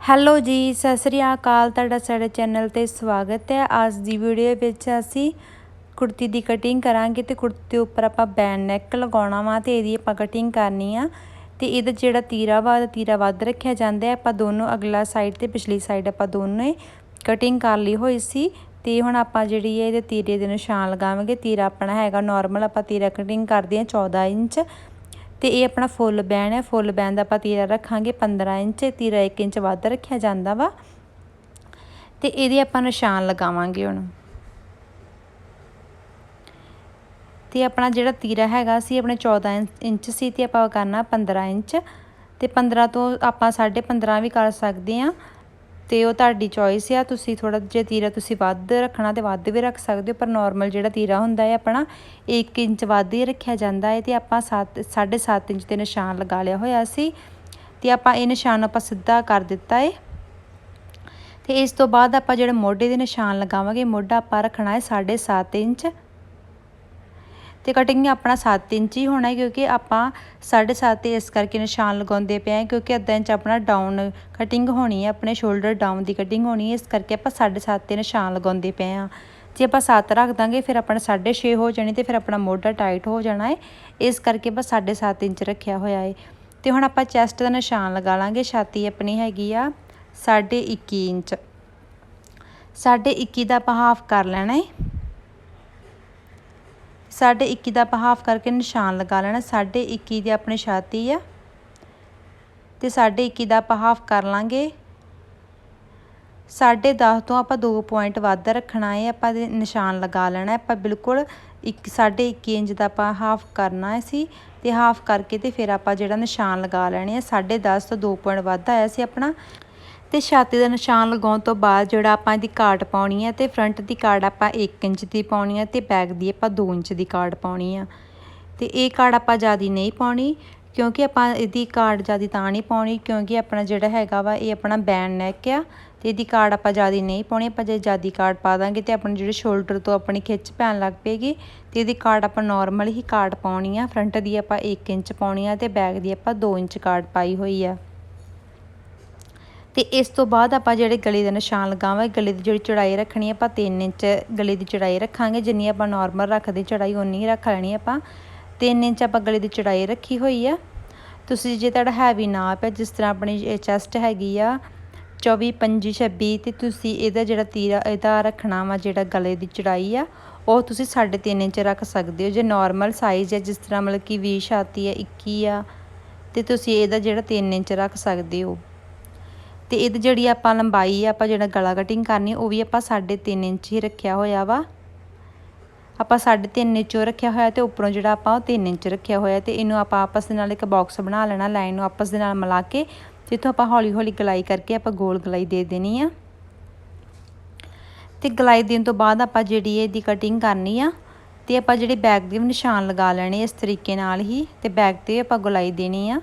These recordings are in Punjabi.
ਹੈਲੋ ਜੀ, ਸਤਿ ਸ੍ਰੀ ਅਕਾਲ। ਤੁਹਾਡਾ ਸਾਡੇ ਚੈਨਲ ਤੇ ਸਵਾਗਤ ਹੈ। ਅੱਜ ਦੀ ਵੀਡੀਓ ਵਿੱਚ ਅਸੀਂ ਕੁੜਤੀ ਦੀ ਕਟਿੰਗ ਕਰਾਂਗੇ ਤੇ ਕੁੜਤੀ ਦੇ ਉੱਪਰ ਆਪਾਂ ਬੈਨ ਨੈਕ ਲਗਾਉਣਾ ਵਾ ਤੇ ਇਹਦੀ ਆਪਾਂ ਕਟਿੰਗ ਕਰਨੀ ਆ। ਤੇ ਇਹਦਾ ਜਿਹੜਾ ਤੀਰਾ ਵਾ, ਉਹਦਾ ਤੀਰਾ ਵੱਧ ਰੱਖਿਆ ਜਾਂਦਾ ਹੈ। ਆਪਾਂ ਦੋਨੋਂ ਅਗਲਾ ਸਾਈਡ ਤੇ ਪਿਛਲੀ ਸਾਈਡ ਆਪਾਂ ਦੋਨੋਂ ਕਟਿੰਗ ਕਰ ਲਈ ਹੋਈ ਸੀ। ਤੇ ਹੁਣ ਆਪਾਂ ਜਿਹੜੀ ਹੈ ਇਹਦੇ ਤੀਰੇ ਦੇ ਨਿਸ਼ਾਨ ਲਗਾਵਾਂਗੇ। ਤੀਰਾ ਆਪਣਾ ਹੈਗਾ ਨਾਰਮਲ ਆਪਾਂ ਤੀਰਾ ਕਟਿੰਗ ਕਰਦੇ ਹਾਂ 14 ਇੰਚ। ਤੇ ਇਹ ਆਪਣਾ ਫੁੱਲ ਬੈਨ ਹੈ। ਫੁੱਲ ਬੈਨ ਦਾ ਆਪਾਂ ਤੀਰਾ ਰੱਖਾਂਗੇ। 15 ਇੰਚ, ਤੀਰਾ 1 ਇੰਚ ਵੱਧ ਰੱਖਿਆ ਜਾਂਦਾ ਵਾ। ਤੇ ਇਹਦੇ ਆਪਾਂ ਨਿਸ਼ਾਨ ਲਗਾਵਾਂਗੇ ਹੁਣ। ਤੇ ਆਪਣਾ ਜਿਹੜਾ ਤੀਰਾ ਹੈਗਾ ਸੀ, ਆਪਣੇ 14 ਇੰਚ ਸੀ ਤੇ ਆਪਾਂ ਕਰਨਾ 15 ਇੰਚ। ਤੇ 15 ਤੋਂ ਆਪਾਂ 15.5 ਵੀ ਕਰ ਸਕਦੇ ਆ। ਤੇ ਉਹ ਤੁਹਾਡੀ ਚੋਇਸ ਆ। ਤੁਸੀਂ ਥੋੜਾ ਜਿਹਾ ਤੀਰਾ ਤੁਸੀਂ ਵੱਧ ਰੱਖਣਾ ਤੇ ਵੱਧ ਵੀ ਰੱਖ ਸਕਦੇ ਹੋ, ਪਰ ਨਾਰਮਲ ਜਿਹੜਾ ਤੀਰਾ ਹੁੰਦਾ ਹੈ ਆਪਣਾ 1 ਇੰਚ ਵੱਧ ਹੀ ਰੱਖਿਆ ਜਾਂਦਾ ਹੈ ਤੇ ਆਪਾਂ 7 7.5 ਇੰਚ ਦੇ ਨਿਸ਼ਾਨ ਲਗਾ ਲਿਆ ਹੋਇਆ ਸੀ ਤੇ ਆਪਾਂ ਇਹ ਨਿਸ਼ਾਨ ਆਪਾਂ ਸਿੱਧਾ ਕਰ ਦਿੱਤਾ ਹੈ ਤੇ ਇਸ ਤੋਂ ਬਾਅਦ ਆਪਾਂ ਜਿਹੜੇ ਮੋਢੇ ਦੇ ਨਿਸ਼ਾਨ ਲਗਾਵਾਂਗੇ, ਮੋਢਾ ਆਪਾਂ ਰੱਖਣਾ ਹੈ 7.5 ਇੰਚ। ਤੇ ਕਟਿੰਗ ਆਪਣਾ 7 ਇੰਚ ਹੀ ਹੋਣਾ ਕਿਉਂਕਿ ਆਪਾਂ 7.5 ਤੇ ਇਸ ਕਰਕੇ ਨਿਸ਼ਾਨ ਲਗਾਉਂਦੇ ਪਏ ਹਾਂ ਕਿਉਂਕਿ ਅੱਧਾ ਇੰਚ ਆਪਣਾ ਡਾਊਨ ਕਟਿੰਗ ਹੋਣੀ ਹੈ, ਆਪਣੇ ਸ਼ੋਲਡਰ ਡਾਊਨ ਦੀ ਕਟਿੰਗ ਹੋਣੀ ਹੈ, ਇਸ ਕਰਕੇ ਆਪਾਂ 7.5 ਤੇ ਨਿਸ਼ਾਨ ਲਗਾਉਂਦੇ ਪਏ ਹਾਂ। ਜੇ ਆਪਾਂ 7 ਰੱਖ ਦਾਂਗੇ, ਫਿਰ ਆਪਣਾ 6.5 ਹੋ ਜਾਣੀ ਤੇ ਫਿਰ ਆਪਣਾ ਮੋਢਾ ਟਾਈਟ ਹੋ ਜਾਣਾ ਹੈ, ਇਸ ਕਰਕੇ ਆਪਾਂ 7.5 ਇੰਚ ਰੱਖਿਆ ਹੋਇਆ ਹੈ। ਤੇ ਹੁਣ ਆਪਾਂ ਚੈਸਟ ਦਾ ਨਿਸ਼ਾਨ ਲਗਾ ਲਾਂਗੇ, ਛਾਤੀ ਆਪਣੀ ਹੈਗੀ ਆ 21 ਇੰਚ। 21 ਦਾ ਆਪਾਂ ਹਾਫ ਕਰ ਲੈਣਾ ਹੈ। 21 ਦਾ ਆਪਾਂ ਹਾਫ ਕਰਕੇ ਨਿਸ਼ਾਨ ਲਗਾ ਲੈਣਾ। ਸਾਢੇ 21 ਦੀ ਆਪਣੀ ਛਾਤੀ ਆ। ਤੇ ਸਾਢੇ 21 ਦਾ ਆਪਾਂ ਹਾਫ ਕਰ ਲਾਂਗੇ। ਸਾਢੇ 10 ਤੋਂ ਆਪਾਂ 2 ਪੁਆਇੰਟ ਵੱਧ ਰੱਖਣਾ ਹੈ ਆਪਾਂ ਦੇ ਨਿਸ਼ਾਨ ਲਗਾ ਲੈਣਾ। ਆਪਾਂ ਬਿਲਕੁਲ 1 ਸਾਢੇ 21 ਇੰਚ ਦਾ ਆਪਾਂ ਹਾਫ ਕਰਨਾ ਹੈ ਸੀ। ਤੇ ਹਾਫ ਕਰਕੇ ਤੇ ਫਿਰ ਆਪਾਂ ਜਿਹੜਾ ਨਿਸ਼ਾਨ ਲਗਾ ਲੈਣੇ ਆ ਸਾਢੇ 10 ਤੋਂ 2 ਪੁਆਇੰਟ ਵੱਧ ਆਇਆ ਸੀ ਆਪਣਾ। ਤੇ ਛਾਤੀ ਦਾ ਨਿਸ਼ਾਨ ਲਗਾਉਣ ਤੋਂ ਬਾਅਦ ਜਿਹੜਾ ਆਪਾਂ ਇਹਦੀ ਕਾਰਡ ਪਾਉਣੀ ਹੈ ਤੇ ਫਰੰਟ ਦੀ ਕਾਰਡ ਆਪਾਂ 1 ਇੰਚ ਦੀ ਪਾਉਣੀ ਹੈ ਤੇ ਬੈਕ ਦੀ ਆਪਾਂ 2 ਇੰਚ ਦੀ ਕਾਰਡ ਪਾਉਣੀ ਆ। ਤੇ ਇਹ ਕਾਰਡ ਆਪਾਂ ਜ਼ਿਆਦਾ ਨਹੀਂ ਪਾਉਣੀ ਕਿਉਂਕਿ ਆਪਾਂ ਇਹਦੀ ਕਾਰਡ ਜ਼ਿਆਦਾ ਤਾਂ ਨਹੀਂ ਪਾਉਣੀ ਕਿਉਂਕਿ ਆਪਣਾ ਜਿਹੜਾ ਹੈਗਾ ਵਾ ਇਹ ਆਪਣਾ ਬੈਨ ਨੈਕ ਆ ਤੇ ਇਹਦੀ ਕਾਰਡ ਆਪਾਂ ਜ਼ਿਆਦਾ ਨਹੀਂ ਪਾਉਣੀ, ਆਪਾਂ ਜੇ ਜਿਆਦੀ ਕਾਰਡ ਪਾ ਦਾਂਗੇ ਤੇ ਆਪਣੇ ਜਿਹੜੇ ਸ਼ੋਲਡਰ ਤੋਂ ਆਪਣੀ ਖਿੱਚ ਪੈਣ ਲੱਗ ਪਏਗੀ ਤੇ ਇਹਦੀ ਕਾਰਡ ਆਪਾਂ ਨਾਰਮਲ ਹੀ ਕਾਟ ਪਾਉਣੀ ਆ ਫਰੰਟ ਦੀ ਆਪਾਂ 1 ਇੰਚ ਪਾਉਣੀ ਆ ਤੇ ਬੈਕ ਦੀ ਆਪਾਂ 2 ਇੰਚ ਕਾਰਡ ਪਾਈ ਹੋਈ ਆ। ਤੇ ਇਸ ਤੋਂ ਬਾਅਦ ਆਪਾਂ ਜਿਹੜੇ ਗਲੇ ਦੇ ਨਿਸ਼ਾਨ ਲਗਾਵਾਂਗੇ, ਗਲੇ ਦੀ ਜਿਹੜੀ ਚੜਾਈ ਰੱਖਣੀ ਆਪਾਂ 3 ਇੰਚ ਗਲੇ ਦੀ ਚੜਾਈ ਰੱਖਾਂਗੇ, ਜਿੰਨੀ ਆਪਾਂ ਨਾਰਮਲ ਰੱਖਦੇ ਚੜਾਈ ਉਨੀ ਹੀ ਰੱਖ ਲੈਣੀ ਆਪਾਂ। 3 ਇੰਚ ਆਪਾਂ ਗਲੇ ਦੀ ਚੜਾਈ ਰੱਖੀ ਹੋਈ ਆ। ਤੁਸੀਂ ਜੇ ਤੁਹਾਡਾ ਹੈਵੀ ਨਾਪ ਹੈ, ਜਿਸ ਤਰ੍ਹਾਂ ਆਪਣੀ ਚੈਸਟ ਹੈਗੀ ਆ 24 25 26 ਤੇ ਤੁਸੀਂ ਇਹਦਾ ਜਿਹੜਾ ਤੀਰਾ, ਇਹਦਾ ਰੱਖਣਾ ਵਾ ਜਿਹੜਾ ਗਲੇ ਦੀ ਚੜਾਈ ਆ, ਉਹ ਤੁਸੀਂ 3.5 ਇੰਚ ਰੱਖ ਸਕਦੇ ਹੋ। ਜੇ ਨਾਰਮਲ ਸਾਈਜ਼ ਹੈ, ਜਿਸ ਤਰ੍ਹਾਂ ਮਤਲਬ ਕਿ 20 ਛਾਤੀ ਹੈ 21 ਆ, ਤੇ ਤੁਸੀਂ ਇਹਦਾ ਜਿਹੜਾ 3 ਇੰਚ ਰੱਖ ਸਕਦੇ ਹੋ। ਤੇ ਇਹਦੀ ਜਿਹੜੀ ਆਪਾਂ ਲੰਬਾਈ ਆ, ਆਪਾਂ ਜਿਹੜਾ ਗਲਾ ਕਟਿੰਗ ਕਰਨੀ, ਉਹ ਵੀ ਆਪਾਂ 3.5 ਇੰਚ ਹੀ ਰੱਖਿਆ ਹੋਇਆ ਵਾ। ਆਪਾਂ 3.5 ਇੰਚ ਰੱਖਿਆ ਹੋਇਆ ਤੇ ਉੱਪਰੋਂ ਜਿਹੜਾ ਆਪਾਂ ਉਹ 3 ਇੰਚ ਰੱਖਿਆ ਹੋਇਆ ਤੇ ਇਹਨੂੰ ਆਪਾਂ ਆਪਸ ਦੇ ਨਾਲ ਇੱਕ ਬਾਕਸ ਬਣਾ ਲੈਣਾ ਲਾਈਨ ਨੂੰ ਆਪਸ ਦੇ ਨਾਲ ਮਿਲਾ ਕੇ, ਜਿੱਥੋਂ ਆਪਾਂ ਹੌਲੀ ਹੌਲੀ ਗਲਾਈ ਕਰਕੇ ਆਪਾਂ ਗੋਲ ਗਲਾਈ ਦੇ ਦੇਣੀ ਆ। ਤੇ ਗਲਾਈ ਦੇਣ ਤੋਂ ਬਾਅਦ ਆਪਾਂ ਜਿਹੜੀ ਇਹਦੀ ਕਟਿੰਗ ਕਰਨੀ ਆ, ਤੇ ਆਪਾਂ ਜਿਹੜੇ ਬੈਗ ਦੇ ਨਿਸ਼ਾਨ ਲਗਾ ਲੈਣੇ ਇਸ ਤਰੀਕੇ ਨਾਲ ਹੀ, ਤੇ ਬੈਗ ਤੇ ਆਪਾਂ ਗਲਾਈ ਦੇਣੀ ਆ।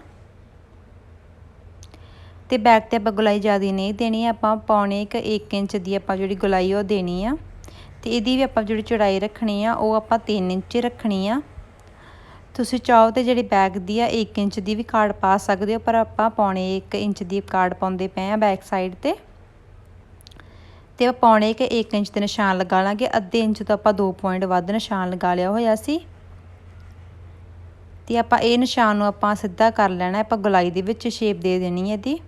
ਤੇ ਬੈਕ ਤੇ ਆਪਾਂ ਗੁਲਾਈ ਜ਼ਿਆਦਾ ਨਹੀਂ ਦੇਣੀ, ਆਪਾਂ ਪੌਣੇ ਇੱਕ 1 ਇੰਚ ਦੀ ਆਪਾਂ ਜਿਹੜੀ ਗੁਲਾਈ ਉਹ ਦੇਣੀ ਆ। ਤੇ ਇਹਦੀ ਵੀ ਆਪਾਂ ਜਿਹੜੀ ਚੌੜਾਈ ਰੱਖਣੀ ਆ, ਉਹ ਆਪਾਂ 3 ਇੰਚ ਰੱਖਣੀ ਆ। ਤੁਸੀਂ ਚਾਹੋ ਤੇ ਜਿਹੜੀ ਬੈਕ ਦੀ ਆ 1 ਇੰਚ ਦੀ ਵੀ ਕਾਰਡ ਪਾ ਸਕਦੇ ਹੋ, ਪਰ ਆਪਾਂ ਪੌਣੇ 1 ਇੰਚ ਦੀ ਕਾਰਡ ਪਾਉਂਦੇ ਪਏ ਆ ਬੈਕ ਸਾਈਡ ਤੇ। ਤੇ ਆਪਾਂ ਪੌਣੇ ਇੱਕ 1 ਇੰਚ ਦੇ ਨਿਸ਼ਾਨ ਲਗਾ ਲਾਂਗੇ। ਅੱਧੇ ਇੰਚ ਤੋਂ ਆਪਾਂ 2 ਪੁਆਇੰਟ ਵੱਧ ਨਿਸ਼ਾਨ ਲਗਾ ਲਿਆ ਹੋਇਆ ਸੀ। ਤੇ ਆਪਾਂ ਇਹ ਨਿਸ਼ਾਨ ਨੂੰ ਆਪਾਂ ਸਿੱਧਾ ਕਰ ਲੈਣਾ, ਆਪਾਂ ਗੁਲਾਈ ਦੇ ਵਿੱਚ ਸ਼ੇਪ ਦੇ ਦੇਣੀ ਹੈ ਇਹਦੀ।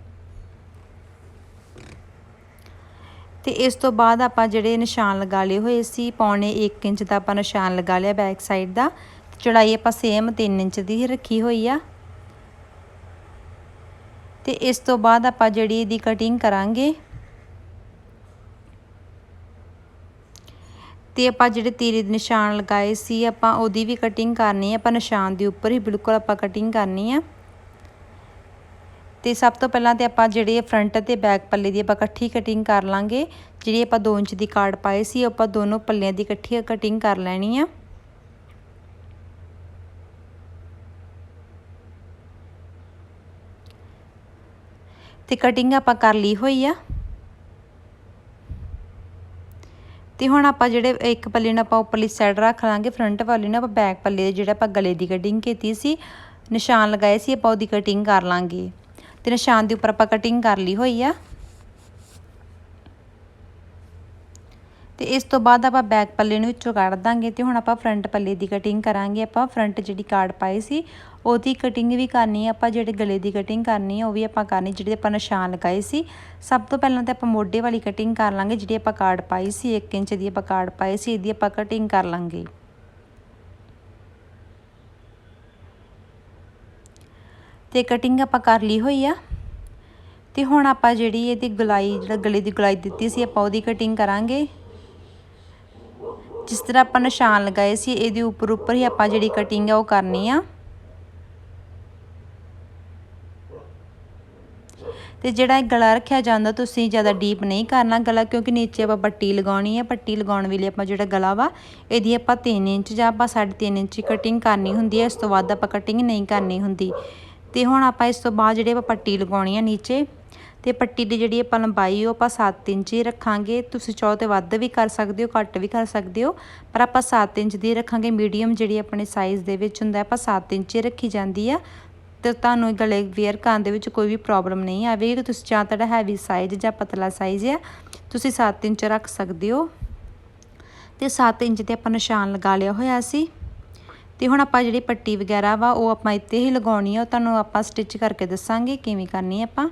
ਤੇ ਇਸ ਤੋਂ ਬਾਅਦ ਆਪਾਂ ਜਿਹੜੇ ਨਿਸ਼ਾਨ ਲਗਾ ਲਏ ਹੋਏ ਸੀ, ਪੌਣੇ 1 ਇੰਚ ਦਾ ਆਪਾਂ ਨਿਸ਼ਾਨ ਲਗਾ ਲਿਆ ਬੈਕ ਸਾਈਡ ਦਾ। ਚੜਾਈ ਆਪਾਂ ਸੇਮ 3 ਇੰਚ ਦੀ ਹੀ ਰੱਖੀ ਹੋਈ ਆ। ਤੇ ਇਸ ਤੋਂ ਬਾਅਦ ਆਪਾਂ ਜਿਹੜੀ ਇਹਦੀ ਕਟਿੰਗ ਕਰਾਂਗੇ। ਤੇ ਆਪਾਂ ਜਿਹੜੇ ਤੀਰੇ ਦੇ ਨਿਸ਼ਾਨ ਲਗਾਏ ਸੀ, ਆਪਾਂ ਉਹਦੀ ਵੀ ਕਟਿੰਗ ਕਰਨੀ ਹੈ ਆਪਾਂ ਨਿਸ਼ਾਨ ਦੇ ਉੱਪਰ ਹੀ ਬਿਲਕੁਲ ਆਪਾਂ ਕਟਿੰਗ ਕਰਨੀ ਆ। ਤੇ ਸਭ ਤੋਂ ਪਹਿਲਾਂ ਤੇ ਆਪਾਂ ਜਿਹੜੇ ਫਰੰਟ ਤੇ ਬੈਕ ਪੱਲੇ ਦੀ ਆਪਾਂ ਇਕੱਠੀ ਕਟਿੰਗ ਕਰ ਲਾਂਗੇ। ਜਿਹੜੀ ਆਪਾਂ 2 ਇੰਚ ਦੀ ਕਾਰਡ ਪਾਏ ਸੀ ਆਪਾਂ ਦੋਨੋਂ ਪੱਲਿਆਂ ਦੀ ਇਕੱਠੀ ਕਟਿੰਗ ਕਰ ਲੈਣੀ ਆ। ਤੇ ਕਟਿੰਗ ਆਪਾਂ ਕਰ ਲਈ ਹੋਈ ਆ। ਤੇ ਹੁਣ ਆਪਾਂ ਜਿਹੜੇ ਇੱਕ ਪੱਲੇ ਨੂੰ ਆਪਾਂ ਉੱਪਰਲੀ ਸਾਈਡ ਰੱਖ ਲਾਂਗੇ ਫਰੰਟ ਵਾਲੀ ਨੂੰ ਆਪਾਂ ਬੈਕ ਪੱਲੇ ਦੇ ਜਿਹੜਾ ਆਪਾਂ ਗਲੇ ਦੀ ਕਟਿੰਗ ਕੀਤੀ ਸੀ, ਨਿਸ਼ਾਨ ਲਗਾਏ ਸੀ, ਆਪਾਂ ਉਹਦੀ ਕਟਿੰਗ ਕਰ ਲਾਂਗੇ। ਤੇ ਨਿਸ਼ਾਨ ਦੇ ਉੱਪਰ ਆਪਾਂ ਕਟਿੰਗ ਕਰ ਲਈ ਹੋਈ ਆ। ਤੇ ਇਸ ਤੋਂ ਬਾਅਦ ਆਪਾਂ ਬੈਕ ਪੱਲੇ ਨੂੰ ਵਿੱਚੋਂ ਕੱਢ ਦਾਂਗੇ ਤੇ ਹੁਣ ਆਪਾਂ ਫਰੰਟ ਪੱਲੇ ਦੀ ਕਟਿੰਗ ਕਰਾਂਗੇ। ਆਪਾਂ ਫਰੰਟ ਜਿਹੜੀ ਕਾਰਡ ਪਾਈ ਸੀ, ਉਹਦੀ ਕਟਿੰਗ ਵੀ ਕਰਨੀ ਹੈ ਆਪਾਂ, ਜਿਹੜੇ ਗਲੇ ਦੀ ਕਟਿੰਗ ਕਰਨੀ ਹੈ ਉਹ ਵੀ ਆਪਾਂ ਕਰਨੀ, ਜਿਹੜੇ ਆਪਾਂ ਨਿਸ਼ਾਨ ਲਗਾਏ ਸੀ। ਸਭ ਤੋਂ ਪਹਿਲਾਂ ਤਾਂ ਆਪਾਂ ਮੋਢੇ ਵਾਲੀ ਕਟਿੰਗ ਕਰ ਲਾਂਗੇ, ਜਿਹੜੀ ਆਪਾਂ ਕਾਰਡ ਪਾਈ ਸੀ 1 ਇੰਚ ਦੀ ਆਪਾਂ ਕਾਰਡ ਪਾਈ ਸੀ, ਇਹਦੀ ਆਪਾਂ ਕਟਿੰਗ ਕਰ ਲਾਂਗੇ। ਤੇ ਕਟਿੰਗ ਆਪਾਂ ਕਰ ਲਈ ਹੋਈ ਆ। ਤੇ ਹੁਣ ਆਪਾਂ ਜਿਹੜੀ ਇਹਦੀ ਗਲਾਈ, ਜਿਹੜਾ ਗਲੇ ਦੀ ਗਲਾਈ ਦਿੱਤੀ ਸੀ, ਆਪਾਂ ਉਹਦੀ ਕਟਿੰਗ ਕਰਾਂਗੇ। ਜਿਸ ਤਰ੍ਹਾਂ ਆਪਾਂ ਨਿਸ਼ਾਨ ਲਗਾਏ ਸੀ, ਇਹਦੇ ਉੱਪਰ ਉੱਪਰ ਹੀ ਆਪਾਂ ਜਿਹੜੀ ਕਟਿੰਗ ਆ, ਉਹ ਕਰਨੀ ਆ। ਤੇ ਜਿਹੜਾ ਇਹ ਗਲਾ ਰੱਖਿਆ ਜਾਂਦਾ, ਤੁਸੀਂ ਜ਼ਿਆਦਾ ਡੀਪ ਨਹੀਂ ਕਰਨਾ ਗਲਾ, ਕਿਉਂਕਿ ਨੀਚੇ ਆਪਾਂ ਪੱਟੀ ਲਗਾਉਣੀ ਹੈ ਪੱਟੀ ਲਗਾਉਣ ਵੇਲੇ ਆਪਾਂ ਜਿਹੜਾ ਗਲਾ ਵਾ, ਇਹਦੀ ਆਪਾਂ 3 ਇੰਚ ਜਾਂ ਆਪਾਂ 3.5 ਇੰਚ ਕਟਿੰਗ ਕਰਨੀ ਹੁੰਦੀ ਹੈ ਇਸ ਤੋਂ ਵੱਧ ਆਪਾਂ ਕਟਿੰਗ ਨਹੀਂ ਕਰਨੀ ਹੁੰਦੀ। ਤੇ ਹੁਣ ਆਪਾਂ ਇਸ ਤੋਂ ਬਾਅਦ ਜਿਹੜੇ ਆਪਾਂ ਪੱਟੀ ਲਗਾਉਣੀ ਆ ਨੀਚੇ, ਤੇ ਪੱਟੀ ਦੀ ਜਿਹੜੀ ਆਪਾਂ ਲੰਬਾਈ ਉਹ ਆਪਾਂ 7 ਇੰਚ ਹੀ ਰੱਖਾਂਗੇ। ਤੁਸੀਂ ਚਾਹੋ ਤੇ ਵੱਧ ਵੀ ਕਰ ਸਕਦੇ ਹੋ, ਘੱਟ ਵੀ ਕਰ ਸਕਦੇ ਹੋ, ਪਰ ਆਪਾਂ 7 ਇੰਚ ਦੀ ਰੱਖਾਂਗੇ। ਮੀਡੀਅਮ ਜਿਹੜੀ ਆਪਣੇ ਸਾਈਜ਼ ਦੇ ਵਿੱਚ ਹੁੰਦਾ, ਆਪਾਂ 7 ਇੰਚ ਹੀ ਰੱਖੀ ਜਾਂਦੀ ਆ। ਤੇ ਤੁਹਾਨੂੰ ਗਲੇ ਵੇਅਰ ਕਰਨ ਦੇ ਵਿੱਚ ਕੋਈ ਵੀ ਪ੍ਰੋਬਲਮ ਨਹੀਂ ਆਵੇਗੀ। ਕਿ ਤੁਸੀਂ ਜਾਂ ਤੁਹਾਡਾ ਹੈਵੀ ਸਾਈਜ਼ ਜਾਂ ਪਤਲਾ ਸਾਈਜ਼ ਆ, ਤੁਸੀਂ 7 ਇੰਚ ਰੱਖ ਸਕਦੇ ਹੋ। ਤੇ 7 ਇੰਚ ਤੇ ਆਪਾਂ ਨਿਸ਼ਾਨ ਲਗਾ ਲਿਆ ਹੋਇਆ ਸੀ। ਤੇ ਹੁਣ ਆਪਾਂ ਜਿਹੜੀ ਪੱਟੀ ਵਗੈਰਾ ਵਾ, ਉਹ ਆਪਾਂ ਇੱਥੇ ਹੀ ਲਗਾਉਣੀ ਆ, ਉਹ ਤੁਹਾਨੂੰ ਆਪਾਂ ਸਟਿਚ ਕਰਕੇ ਦੱਸਾਂਗੇ ਕਿਵੇਂ ਕਰਨੀ ਆਪਾਂ।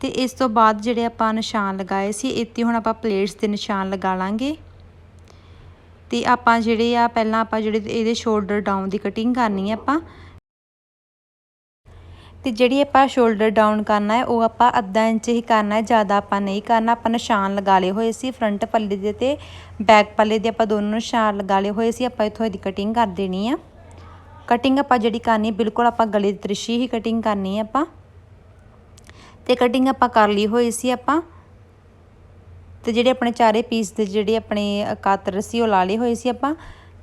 ਤੇ ਇਸ ਤੋਂ ਬਾਅਦ ਜਿਹੜੇ ਆਪਾਂ ਨਿਸ਼ਾਨ ਲਗਾਏ ਸੀ, ਇੱਥੇ ਹੁਣ ਆਪਾਂ ਪਲੇਟਸ ਦੇ ਨਿਸ਼ਾਨ ਲਗਾ ਲਾਂਗੇ। ਤੇ ਆਪਾਂ ਜਿਹੜੇ ਆ, ਪਹਿਲਾਂ ਆਪਾਂ ਜਿਹੜੇ ਇਹਦੇ ਸ਼ੋਲਡਰ ਡਾਊਨ ਦੀ ਕਟਿੰਗ ਕਰਨੀ ਹੈ ਆਪਾਂ ਤੇ ਜਿਹੜੀ ਆਪਾਂ ਸ਼ੋਲਡਰ ਡਾਊਨ ਕਰਨਾ ਹੈ, ਉਹ ਆਪਾਂ ਅੱਧਾ ਇੰਚ ਹੀ ਕਰਨਾ ਹੈ, ਜ਼ਿਆਦਾ ਆਪਾਂ ਨਹੀਂ ਕਰਨਾ। ਆਪਾਂ ਨਿਸ਼ਾਨ ਲਗਾ ਲਏ ਹੋਏ ਸੀ ਫਰੰਟ ਪੱਲੇ ਦੇ ਤੇ ਬੈਕ ਪੱਲੇ ਦੇ ਆਪਾਂ ਦੋਨੋਂ ਨਿਸ਼ਾਨ ਲਗਾ ਲਏ ਹੋਏ ਸੀ। ਆਪਾਂ ਇੱਥੋਂ ਇਹਦੀ ਕਟਿੰਗ ਕਰ ਦੇਣੀ ਆ। ਕਟਿੰਗ ਆਪਾਂ ਜਿਹੜੀ ਕਰਨੀ, ਬਿਲਕੁਲ ਆਪਾਂ ਗਲੇ ਦੀ ਤ੍ਰਿਸ਼ੀ ਹੀ ਕਟਿੰਗ ਕਰਨੀ ਹੈ ਆਪਾਂ। ਤੇ ਕਟਿੰਗ ਆਪਾਂ ਕਰ ਲਈ ਹੋਈ ਸੀ ਆਪਾਂ। ਤੇ ਜਿਹੜੇ ਆਪਣੇ ਚਾਰੇ ਪੀਸ ਦੇ ਜਿਹੜੇ ਆਪਣੇ ਕਾਤਰ ਸੀ, ਉਹ ਲਾ ਲਏ ਹੋਏ ਸੀ ਆਪਾਂ।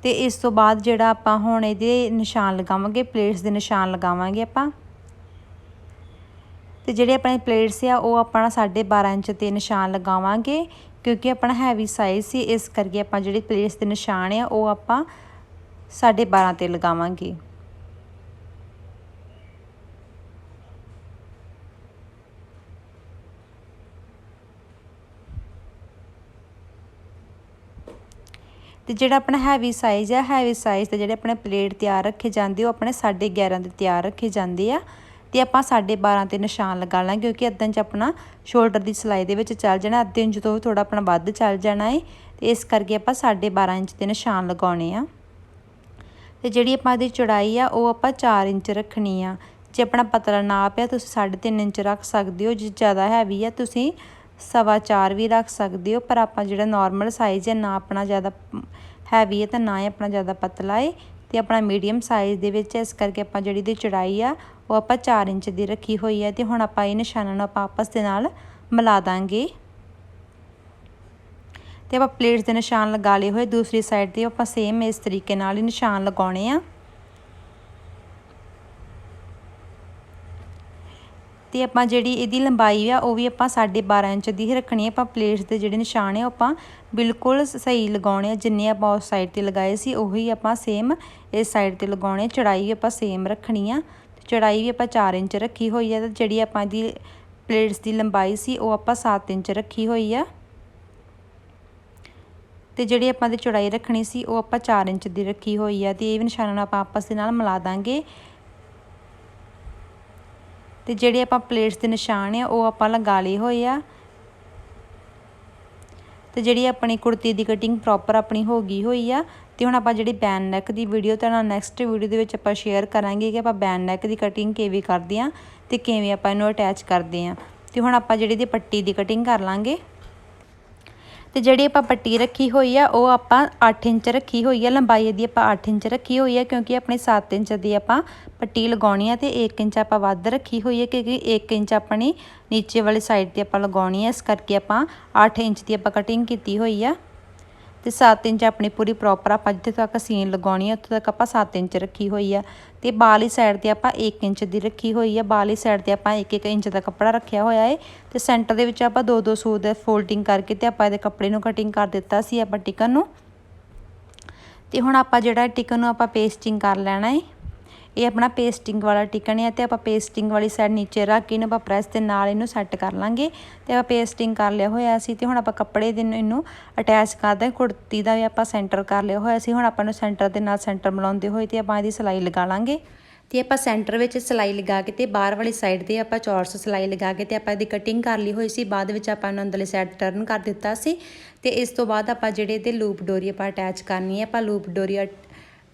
ਤੇ ਇਸ ਤੋਂ ਬਾਅਦ ਜਿਹੜਾ ਆਪਾਂ ਹੁਣ ਇਹਦੇ ਨਿਸ਼ਾਨ ਲਗਾਵਾਂਗੇ ਪਲੇਟਸ ਦੇ ਨਿਸ਼ਾਨ ਲਗਾਵਾਂਗੇ ਆਪਾਂ। ਤੇ ਜਿਹੜੇ ਆਪਣੇ ਪਲੇਟਸ ਆ, ਉਹ ਆਪਣਾ 12.5 ਇੰਚ ਤੇ ਨਿਸ਼ਾਨ ਲਗਾਵਾਂਗੇ, ਕਿਉਂਕਿ ਆਪਣਾ ਹੈਵੀ ਸਾਈਜ਼ ਸੀ, ਇਸ ਕਰਕੇ ਆਪਾਂ ਜਿਹੜੇ ਪਲੇਟਸ ਦੇ ਨਿਸ਼ਾਨ ਆ, ਉਹ ਆਪਾਂ 12.5 ਤੇ ਲਗਾਵਾਂਗੇ। ਤੇ ਜਿਹੜਾ ਆਪਣਾ ਹੈਵੀ ਸਾਈਜ਼ ਆ ਹੈਵੀ ਸਾਈਜ਼ ਤੇ ਜਿਹੜੇ ਆਪਣੇ ਪਲੇਟ ਤਿਆਰ ਰੱਖੇ ਜਾਂਦੇ, ਉਹ ਆਪਣੇ 11.5 ਦੇ ਤਿਆਰ ਰੱਖੇ ਜਾਂਦੇ ਆ। ਤੇ ਆਪਾਂ 12.5 ਤੇ ਨਿਸ਼ਾਨ ਲਗਾ ਲਾਂਗੇ, ਕਿਉਂਕਿ ਅੱਧਾ ਇੰਚ ਆਪਣਾ ਸ਼ੋਲਡਰ ਦੀ ਸਿਲਾਈ ਦੇ ਵਿੱਚ ਚੱਲ ਜਾਣਾ, ਅੱਧੇ ਇੰਚ ਤੋਂ ਥੋੜਾ ਆਪਣਾ ਵੱਧ ਚੱਲ ਜਾਣਾ ਹੈ ਤੇ ਇਸ ਕਰਕੇ ਆਪਾਂ 12.5 ਇੰਚ ਤੇ ਨਿਸ਼ਾਨ ਲਗਾਉਣੇ ਆ। ਤੇ ਜਿਹੜੀ ਆਪਾਂ ਦੀ ਚੌੜਾਈ ਆ, ਉਹ ਆਪਾਂ 4 ਇੰਚ ਰੱਖਣੀ ਆ। ਜੇ ਆਪਣਾ ਪਤਲਾ ਨਾਪ ਆ, ਤੁਸੀਂ 3.5 ਇੰਚ ਰੱਖ ਸਕਦੇ ਹੋ, ਜੇ ਜ਼ਿਆਦਾ ਹੈਵੀ ਆ, ਤੁਸੀਂ ਸਵਾ 4 ਵੀ ਰੱਖ ਸਕਦੇ ਹੋ। ਪਰ ਆਪਾਂ ਜਿਹੜਾ ਨਾਰਮਲ ਸਾਈਜ਼ ਹੈ ਨਾ ਆਪਣਾ ਜ਼ਿਆਦਾ ਹੈਵੀ ਹੈ ਤਾਂ ਨਾ ਹੀ ਆਪਣਾ ਜ਼ਿਆਦਾ ਪਤਲਾ ਹੈ ਤੇ ਆਪਣਾ ਮੀਡੀਅਮ ਸਾਈਜ਼ ਦੇ ਵਿੱਚ ਇਸ ਕਰਕੇ ਆਪਾਂ ਜਿਹੜੀ ਦੀ ਚੜਾਈ ਆ, ਉਹ ਆਪਾਂ 4 ਇੰਚ ਦੀ ਰੱਖੀ ਹੋਈ ਹੈ ਤੇ ਹੁਣ ਆਪਾਂ ਇਹ ਨਿਸ਼ਾਨਾਂ ਨੂੰ ਆਪਾਂ ਆਪਸ ਦੇ ਨਾਲ ਮਿਲਾ ਦਾਂਗੇ। ਤੇ ਆਪਾਂ ਪਲੇਟਸ ਦੇ ਨਿਸ਼ਾਨ ਲਗਾ ਲਏ ਹੋਏ, ਦੂਸਰੀ ਸਾਈਡ ਤੇ ਆਪਾਂ ਸੇਮ ਇਸ ਤਰੀਕੇ ਨਾਲ ਹੀ ਨਿਸ਼ਾਨ ਲਗਾਉਣੇ ਆ। ਤੇ ਆਪਾਂ ਜਿਹੜੀ ਇਹਦੀ ਲੰਬਾਈ ਆ, ਉਹ ਵੀ ਆਪਾਂ 12.5 ਇੰਚ ਦੀ ਹੀ ਰੱਖਣੀ ਹੈ ਆਪਾਂ ਪਲੇਟਸ ਦੇ ਜਿਹੜੇ ਨਿਸ਼ਾਨ ਆ, ਉਹ ਆਪਾਂ ਬਿਲਕੁਲ ਸਹੀ ਲਗਾਉਣੇ ਆ। ਜਿੰਨੇ ਆਪਾਂ ਉਸ ਸਾਈਡ ਤੇ ਲਗਾਏ ਸੀ, ਉਹੀ ਆਪਾਂ ਸੇਮ ਇਸ ਸਾਈਡ ਤੇ ਲਗਾਉਣੇ ਚੜਾਈ ਆਪਾਂ ਸੇਮ ਰੱਖਣੀ ਆ। ਚੜਾਈ ਵੀ ਆਪਾਂ 4 ਇੰਚ ਰੱਖੀ ਹੋਈ ਆ ਤੇ ਜਿਹੜੀ ਆਪਾਂ ਇਹਦੀ ਪਲੇਟਸ ਦੀ ਲੰਬਾਈ ਸੀ, ਉਹ ਆਪਾਂ 7 ਇੰਚ ਰੱਖੀ ਹੋਈ ਆ। ਤੇ ਜਿਹੜੀ ਆਪਾਂ ਦੀ ਚੌੜਾਈ ਰੱਖਣੀ ਸੀ, ਉਹ ਆਪਾਂ 4 ਇੰਚ ਦੀ ਰੱਖੀ ਹੋਈ ਆ। ਤੇ ਇਹ ਵੀ ਨਿਸ਼ਾਨਾਂ ਆਪਾਂ ਆਪਸ ਦੇ ਨਾਲ ਮਿਲਾ ਦਾਂਗੇ। ਤੇ ਜਿਹੜੇ ਆਪਾਂ ਪਲੇਟਸ ਦੇ ਨਿਸ਼ਾਨ ਆ, ਉਹ ਆਪਾਂ ਲਗਾ ਲਏ ਹੋਏ ਆ। ਤੇ ਜਿਹੜੀ ਆਪਣੀ ਕੁੜਤੀ ਦੀ ਕਟਿੰਗ ਪ੍ਰੋਪਰ ਆਪਣੀ ਹੋ ਗਈ ਹੋਈ ਆ, ਤੇ ਹੁਣ ਆਪਾਂ ਜਿਹੜੀ ਬੈਨ ਨੈਕ ਦੀ ਵੀਡੀਓ ਤੁਹਾਡਾ ਨੈਕਸਟ ਵੀਡੀਓ ਦੇ ਵਿੱਚ ਆਪਾਂ ਸ਼ੇਅਰ ਕਰਾਂਗੇ ਕਿ ਆਪਾਂ ਬੈਨ ਨੈਕ ਦੀ ਕਟਿੰਗ ਕਿਵੇਂ ਕਰਦੇ ਆ ਤੇ ਕਿਵੇਂ ਆਪਾਂ ਇਹਨੂੰ ਅਟੈਚ ਕਰਦੇ ਆ। ਤੇ ਹੁਣ ਆਪਾਂ ਜਿਹੜੀ ਦੀ ਪੱਟੀ ਦੀ ਕਟਿੰਗ ਕਰ ਲਾਂਗੇ। ਤੇ ਜਿਹੜੀ ਆਪਾਂ ਪੱਟੀ ਰੱਖੀ ਹੋਈ ਆ, ਉਹ ਆਪਾਂ 8 ਇੰਚ ਰੱਖੀ ਹੋਈ ਆ, ਲੰਬਾਈ ਦੀ ਆਪਾਂ 8 ਇੰਚ ਰੱਖੀ ਹੋਈ ਆ, ਕਿਉਂਕਿ ਆਪਣੇ 7 ਇੰਚ ਦੀ ਆਪਾਂ ਪੱਟੀ ਲਗਾਉਣੀ ਆ ਤੇ 1 ਇੰਚ ਆਪਾਂ ਵੱਧ ਰੱਖੀ ਹੋਈ ਹੈ ਕਿਉਂਕਿ 1 ਇੰਚ ਆਪਣੀ ਨੀਚੇ ਵਾਲੀ ਸਾਈਡ ਤੇ ਆਪਾਂ ਲਗਾਉਣੀ ਆ, ਇਸ ਕਰਕੇ ਆਪਾਂ 8 ਇੰਚ ਦੀ ਆਪਾਂ ਕਟਿੰਗ ਕੀਤੀ ਹੋਈ ਆ। ਤੇ 7 ਇੰਚ ਆਪਣੀ ਪੂਰੀ ਪ੍ਰੋਪਰ ਆਪਾਂ ਜਿੱਥੇ ਤੱਕ ਸੀਨ ਲਗਾਉਣੀ ਹੈ ਉੱਥੇ ਤੱਕ ਆਪਾਂ 7 ਇੰਚ ਰੱਖੀ ਹੋਈ ਆ। ਤੇ ਬਾਹਲੀ ਸਾਈਡ ਤੇ ਆਪਾਂ 1 ਇੰਚ ਦੀ ਰੱਖੀ ਹੋਈ ਆ। ਬਾਹਲੀ ਸਾਈਡ ਤੇ ਆਪਾਂ 1-1 ਇੰਚ ਦਾ ਕੱਪੜਾ ਰੱਖਿਆ ਹੋਇਆ ਏ। ਤੇ ਸੈਂਟਰ ਦੇ ਵਿੱਚ ਆਪਾਂ ਦੋ ਦੋ ਸੂਟ ਦੇ ਫੋਲਡਿੰਗ ਕਰਕੇ ਤੇ ਆਪਾਂ ਇਹਦੇ ਕੱਪੜੇ ਨੂੰ ਕਟਿੰਗ ਕਰ ਦਿੱਤਾ ਸੀ ਆਪਾਂ ਟਿਕਨ ਨੂੰ। ਤੇ ਹੁਣ ਆਪਾਂ ਜਿਹੜਾ ਟਿਕਨ ਨੂੰ ਆਪਾਂ ਪੇਸਟਿੰਗ ਕਰ ਲੈਣਾ ਏ। ਇਹ ਆਪਣਾ ਪੇਸਟਿੰਗ ਵਾਲਾ ਟਿਕਣ ਹੈ ਤੇ ਆਪਾਂ ਪੇਸਟਿੰਗ ਵਾਲੀ ਸਾਈਡ ਨੀਚੇ ਰੱਖ ਕੇ ਇਹਨੂੰ ਆਪਾਂ ਪ੍ਰੈਸ ਦੇ ਨਾਲ ਇਹਨੂੰ ਸੈੱਟ ਕਰ ਲਾਂਗੇ ਤੇ ਆਪਾਂ ਪੇਸਟਿੰਗ ਕਰ ਲਿਆ ਹੋਇਆ ਸੀ ਤੇ ਹੁਣ ਆਪਾਂ ਕੱਪੜੇ ਦੇ ਨੂੰ ਇਹਨੂੰ ਅਟੈਚ ਕਰਦੇ ਕੁੜਤੀ ਦਾ ਵੀ ਆਪਾਂ ਸੈਂਟਰ ਕਰ ਲਿਆ ਹੋਇਆ ਸੀ। ਹੁਣ ਆਪਾਂ ਨੂੰ ਸੈਂਟਰ ਦੇ ਨਾਲ ਸੈਂਟਰ ਮਿਲਾਉਂਦੇ ਹੋਏ ਤੇ ਆਪਾਂ ਇਹਦੀ ਸਿਲਾਈ ਲਗਾ ਲਾਂਗੇ। ਤੇ ਆਪਾਂ ਸੈਂਟਰ ਵਿੱਚ ਸਿਲਾਈ ਲਗਾ ਕੇ ਤੇ ਬਾਹਰ ਵਾਲੀ ਸਾਈਡ ਤੇ ਆਪਾਂ ਚੌਰਸ ਸਿਲਾਈ ਲਗਾ ਕੇ ਤੇ ਆਪਾਂ ਇਹਦੀ ਕਟਿੰਗ ਕਰ ਲਈ ਹੋਈ ਸੀ। ਬਾਅਦ ਵਿੱਚ ਆਪਾਂ ਇਹਨੂੰ ਅੰਦਰਲੀ ਸਾਈਡ ਟਰਨ ਕਰ ਦਿੱਤਾ ਸੀ ਤੇ ਇਸ ਤੋਂ ਬਾਅਦ ਆਪਾਂ ਜਿਹੜੇ ਇਹਦੇ ਲੂਪ ਡੋਰੀ ਆਪਾਂ ਅਟੈਚ ਕਰਨੀ ਹੈ, ਆਪਾਂ ਲੂਪ ਡੋਰੀ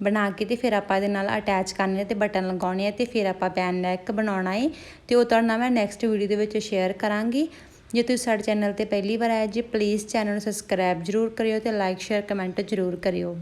ਬਣਾ ਕੇ ਤੇ ਫਿਰ ਆਪਾਂ ਇਹਦੇ ਨਾਲ ਅਟੈਚ ਕਰਨੇ ਹੈ ਤੇ ਬਟਨ ਲਗਾਉਣੇ ਆ ਤੇ ਫਿਰ ਆਪਾਂ ਬੈਨ ਨੈਕ ਬਣਾਉਣਾ ਹੈ ਤੇ ਉਹ ਤੁਹਾਡੇ ਨਾਲ ਮੈਂ ਨੈਕਸਟ ਵੀਡੀਓ ਦੇ ਵਿੱਚ ਸ਼ੇਅਰ ਕਰਾਂਗੀ। ਜੇ ਤੁਸੀਂ ਸਾਡੇ ਚੈਨਲ ਤੇ ਪਹਿਲੀ ਵਾਰ ਆਏ ਜੀ ਪਲੀਜ਼ ਚੈਨਲ ਨੂੰ ਸਬਸਕ੍ਰਾਈਬ ਜ਼ਰੂਰ ਕਰਿਓ ਤੇ ਲਾਈਕ ਸ਼ੇਅਰ ਕਮੈਂਟ ਜ਼ਰੂਰ ਕਰਿਓ।